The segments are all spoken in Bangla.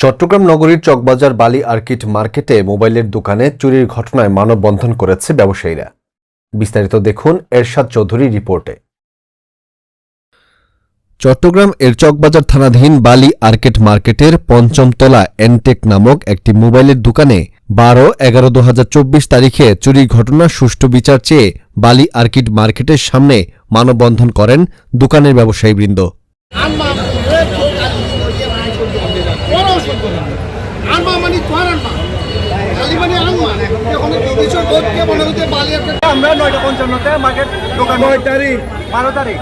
চট্টগ্রাম নগরীর চকবাজার বালি আর্কিট মার্কেটে মোবাইলের দোকানে চুরির ঘটনায় মানববন্ধন করেছে ব্যবসায়ীরা। বিস্তারিত দেখুন এরশাদ চৌধুরী রিপোর্টে। চট্টগ্রাম এর চকবাজার থানাধীন বালি আর্কেট মার্কেটের পঞ্চমতলা এনটেক নামক একটি মোবাইলের দোকানে বারো এগারো দু তারিখে চুরির ঘটনা সুষ্ঠু বিচার চেয়ে বালি আর্কিট মার্কেটের সামনে মানববন্ধন করেন দোকানের ব্যবসায়ীবৃন্দ আনমা এ ঠোক বড় সত্য আনমা মানে তোর আনমা খালি আনমা এখন কিছু লোককে হচ্ছে বালি একটা আমরা নয়টা পঞ্চান্নতে মার্কেট দোকান নয় তারিখ? বারো তারিখ।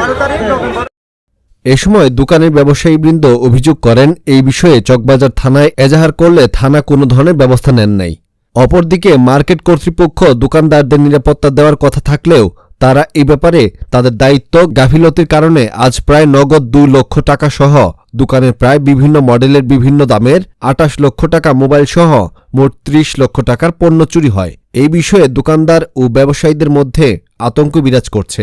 বারো তারিখ। এ সময় দোকানের ব্যবসায়ীবৃন্দ অভিযোগ করেন এই বিষয়ে চকবাজার থানায় এজাহার করলে থানা কোনো ধরনের ব্যবস্থা নেন নাই। অপরদিকে মার্কেট কর্তৃপক্ষ দোকানদারদের নিরাপত্তা দেওয়ার কথা থাকলেও তারা এই ব্যাপারে তাদের দায়িত্ব গাফিলতির কারণে আজ প্রায় নগদ দুই লক্ষ টাকা সহ দোকানের প্রায় বিভিন্ন মডেলের বিভিন্ন দামের আটাশ লক্ষ টাকা মোবাইল সহ মোট ত্রিশ লক্ষ টাকার পণ্য চুরি হয়। এই বিষয়ে দোকানদার ও ব্যবসায়ীদের মধ্যে আতঙ্ক বিরাজ করছে।